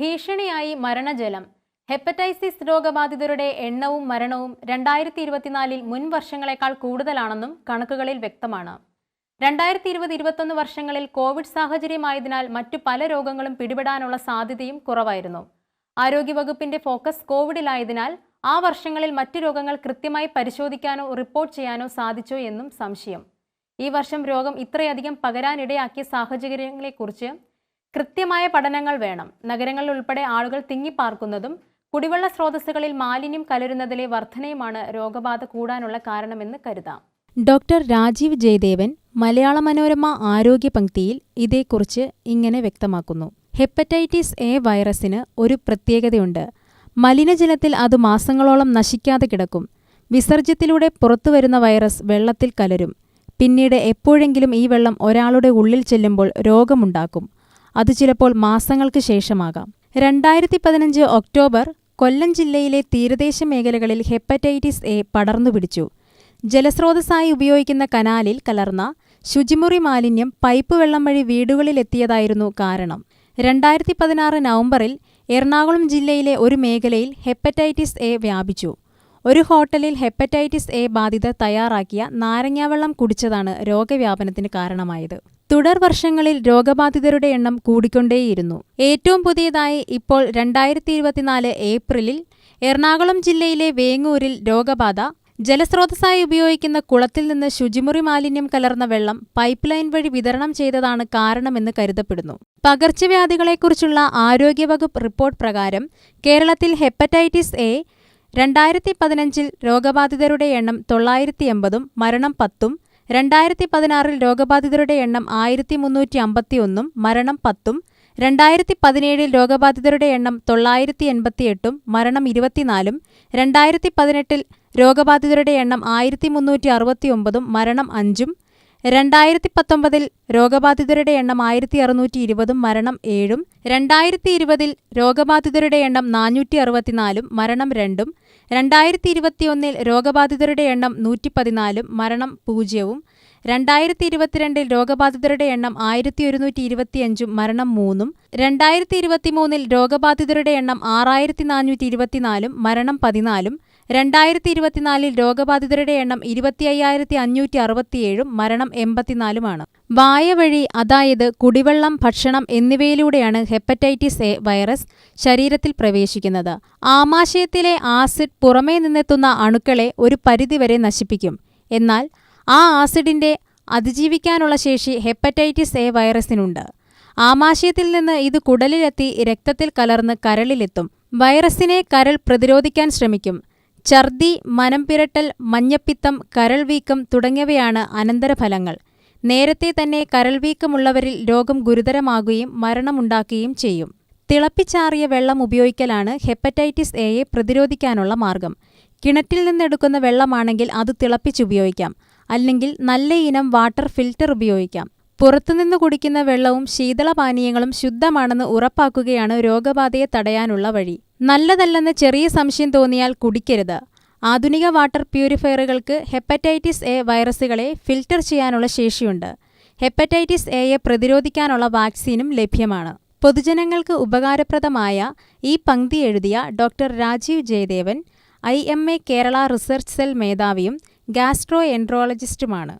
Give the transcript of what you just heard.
ഭീഷണിയായി മരണജലം. ഹെപ്പറ്റൈസിസ് രോഗബാധിതരുടെ എണ്ണവും മരണവും രണ്ടായിരത്തി ഇരുപത്തിനാലിൽ മുൻ വർഷങ്ങളെക്കാൾ കൂടുതലാണെന്നും കണക്കുകളിൽ വ്യക്തമാണ്. രണ്ടായിരത്തി ഇരുപത് ഇരുപത്തൊന്ന് വർഷങ്ങളിൽ കോവിഡ് സാഹചര്യമായതിനാൽ മറ്റു പല രോഗങ്ങളും പിടിപെടാനുള്ള സാധ്യതയും കുറവായിരുന്നു. ആരോഗ്യവകുപ്പിന്റെ ഫോക്കസ് കോവിഡിലായതിനാൽ ആ വർഷങ്ങളിൽ മറ്റു രോഗങ്ങൾ കൃത്യമായി പരിശോധിക്കാനോ റിപ്പോർട്ട് ചെയ്യാനോ സാധിച്ചോ എന്നും സംശയം. ഈ വർഷം രോഗം ഇത്രയധികം പകരാനിടയാക്കിയ സാഹചര്യങ്ങളെക്കുറിച്ച് കൃത്യമായ പഠനങ്ങൾ വേണം. നഗരങ്ങളിൽ ഉൾപ്പെടെ ആളുകൾ തിങ്ങിപ്പാർക്കുന്നതും കുടിവെള്ള സ്രോതസ്സുകളിൽ മാലിന്യം കലരുന്നതിലെ വർധനയുമാണ് രോഗബാധ കൂടാനുള്ള കാരണമെന്ന് കരുതാം. ഡോക്ടർ രാജീവ് ജയദേവൻ മലയാള മനോരമ ആരോഗ്യ പങ്ക്തിയിൽ ഇതേക്കുറിച്ച് ഇങ്ങനെ വ്യക്തമാക്കുന്നു. ഹെപ്പറ്റൈറ്റിസ് എ വൈറസിന് ഒരു പ്രത്യേകതയുണ്ട്. മലിനജലത്തിൽ അത് മാസങ്ങളോളം നശിക്കാതെ കിടക്കും. വിസർജ്യത്തിലൂടെ പുറത്തുവരുന്ന വൈറസ് വെള്ളത്തിൽ കലരും. പിന്നീട് എപ്പോഴെങ്കിലും ഈ വെള്ളം ഒരാളുടെ ഉള്ളിൽ ചെല്ലുമ്പോൾ രോഗമുണ്ടാക്കും. അത് ചിലപ്പോൾ മാസങ്ങൾക്ക് ശേഷമാകാം. രണ്ടായിരത്തി പതിനഞ്ച് ഒക്ടോബർ കൊല്ലം ജില്ലയിലെ തീരദേശ മേഖലകളിൽ ഹെപ്പറ്റൈറ്റിസ് എ പടർന്നു പിടിച്ചു. ജലസ്രോതസ്സായി ഉപയോഗിക്കുന്ന കനാലിൽ കലർന്ന ശുചിമുറി മാലിന്യം പൈപ്പ് വെള്ളം വഴി വീടുകളിലെത്തിയതായിരുന്നു കാരണം. രണ്ടായിരത്തി പതിനാറ് നവംബറിൽ എറണാകുളം ജില്ലയിലെ ഒരു മേഖലയിൽ ഹെപ്പറ്റൈറ്റിസ് എ വ്യാപിച്ചു. ഒരു ഹോട്ടലിൽ ഹെപ്പറ്റൈറ്റിസ് എ ബാധിത തയ്യാറാക്കിയ നാരങ്ങാവെള്ളം കുടിച്ചതാണ് രോഗവ്യാപനത്തിന് കാരണമായത്. തുടർ വർഷങ്ങളിൽ രോഗബാധിതരുടെ എണ്ണം കൂടിക്കൊണ്ടേയിരുന്നു. ഏറ്റവും പുതിയതായി ഇപ്പോൾ രണ്ടായിരത്തി ഇരുപത്തിനാല് ഏപ്രിലിൽ എറണാകുളം ജില്ലയിലെ വേങ്ങൂരിൽ രോഗബാധ ജലസ്രോതസ്സായി ഉപയോഗിക്കുന്ന കുളത്തിൽ നിന്ന് ശുചിമുറി മാലിന്യം കലർന്ന വെള്ളം പൈപ്പ് ലൈൻ വഴി വിതരണം ചെയ്തതാണ് കാരണമെന്ന് കരുതപ്പെടുന്നു. പകർച്ചവ്യാധികളെക്കുറിച്ചുള്ള ആരോഗ്യവകുപ്പ് റിപ്പോർട്ട് പ്രകാരം കേരളത്തിൽ ഹെപ്പറ്റൈറ്റിസ് എ രണ്ടായിരത്തി പതിനഞ്ചിൽ രോഗബാധിതരുടെ എണ്ണം തൊള്ളായിരത്തി എൺപതും മരണം പത്തും രണ്ടായിരത്തി പതിനാറിൽ രോഗബാധിതരുടെ എണ്ണം ആയിരത്തി മുന്നൂറ്റി അമ്പത്തിയൊന്നും മരണം പത്തും രണ്ടായിരത്തി പതിനേഴിൽ രോഗബാധിതരുടെ എണ്ണം തൊള്ളായിരത്തി എൺപത്തിയെട്ടും മരണം ഇരുപത്തിനാലും രണ്ടായിരത്തി പതിനെട്ടിൽ രോഗബാധിതരുടെ എണ്ണം ആയിരത്തി മുന്നൂറ്റി അറുപത്തിയൊമ്പതും മരണം അഞ്ചും രണ്ടായിരത്തി പത്തൊമ്പതിൽ രോഗബാധിതരുടെ എണ്ണം ആയിരത്തി അറുന്നൂറ്റി ഇരുപതും മരണം ഏഴും രണ്ടായിരത്തി ഇരുപതിൽ രോഗബാധിതരുടെ എണ്ണം നാനൂറ്റി അറുപത്തിനാലും മരണം രണ്ടും രണ്ടായിരത്തി ഇരുപത്തിയൊന്നിൽ രോഗബാധിതരുടെ എണ്ണം നൂറ്റി പതിനാലും മരണം പൂജ്യവും രണ്ടായിരത്തി ഇരുപത്തിരണ്ടിൽ രോഗബാധിതരുടെ എണ്ണം ആയിരത്തി ഒരുന്നൂറ്റി ഇരുപത്തിയഞ്ചും മരണം മൂന്നും രണ്ടായിരത്തി ഇരുപത്തിമൂന്നിൽ രോഗബാധിതരുടെ എണ്ണം ആറായിരത്തി നാനൂറ്റി ഇരുപത്തിനാലും മരണം പതിനാലും രണ്ടായിരത്തി ഇരുപത്തിനാലിൽ രോഗബാധിതരുടെ എണ്ണം ഇരുപത്തി അയ്യായിരത്തി അഞ്ഞൂറ്റി അറുപത്തിയേഴും മരണം എൺപത്തിനാലുമാണ്. വായ വഴി അതായത് കുടിവെള്ളം ഭക്ഷണം എന്നിവയിലൂടെയാണ് ഹെപ്പറ്റൈറ്റിസ് എ വൈറസ് ശരീരത്തിൽ പ്രവേശിക്കുന്നത്. ആമാശയത്തിലെ ആസിഡ് പുറമേ നിന്നെത്തുന്ന അണുക്കളെ ഒരു പരിധിവരെ നശിപ്പിക്കും. എന്നാൽ ആ ആസിഡിന്റെ അതിജീവിക്കാനുള്ള ശേഷി ഹെപ്പറ്റൈറ്റിസ് എ വൈറസിനുണ്ട്. ആമാശയത്തിൽ നിന്ന് ഇത് കുടലിലെത്തി രക്തത്തിൽ കലർന്ന് കരളിലെത്തും. വൈറസിനെ കരൾ പ്രതിരോധിക്കാൻ ശ്രമിക്കും. ഛർദി മനംപിരട്ടൽ മഞ്ഞപ്പിത്തം കരൾവീക്കം തുടങ്ങിയവയാണ് അനന്തരഫലങ്ങൾ. നേരത്തെ തന്നെ കരൾവീക്കമുള്ളവരിൽ രോഗം ഗുരുതരമാകുകയും മരണമുണ്ടാക്കുകയും ചെയ്യും. തിളപ്പിച്ചാറിയ വെള്ളം ഉപയോഗിക്കലാണ് ഹെപ്പറ്റൈറ്റിസ് എയെ പ്രതിരോധിക്കാനുള്ള മാർഗം. കിണറ്റിൽ നിന്നെടുക്കുന്ന വെള്ളമാണെങ്കിൽ അത് തിളപ്പിച്ചുപയോഗിക്കാം. അല്ലെങ്കിൽ നല്ല ഇനം വാട്ടർ ഫിൽറ്റർ ഉപയോഗിക്കാം. പുറത്തുനിന്ന് കുടിക്കുന്ന വെള്ളവും ശീതളപാനീയങ്ങളും ശുദ്ധമാണെന്ന് ഉറപ്പാക്കുകയാണ് രോഗബാധയെ തടയാനുള്ള വഴി. നല്ലതല്ലെന്ന് ചെറിയ സംശയം തോന്നിയാൽ കുടിക്കരുത്. ആധുനിക വാട്ടർ പ്യൂരിഫയറുകൾക്ക് ഹെപ്പറ്റൈറ്റിസ് എ വൈറസുകളെ ഫിൽട്ടർ ചെയ്യാനുള്ള ശേഷിയുണ്ട്. ഹെപ്പറ്റൈറ്റിസ് എയെ പ്രതിരോധിക്കാനുള്ള വാക്സിനും ലഭ്യമാണ്. പൊതുജനങ്ങൾക്ക് ഉപകാരപ്രദമായ ഈ പങ്ക്തി എഴുതിയ doctor Rajeev Jayadevan I M A Kerala research cell മേധാവിയും ഗാസ്ട്രോ എൻട്രോളജിസ്റ്റുമാണ്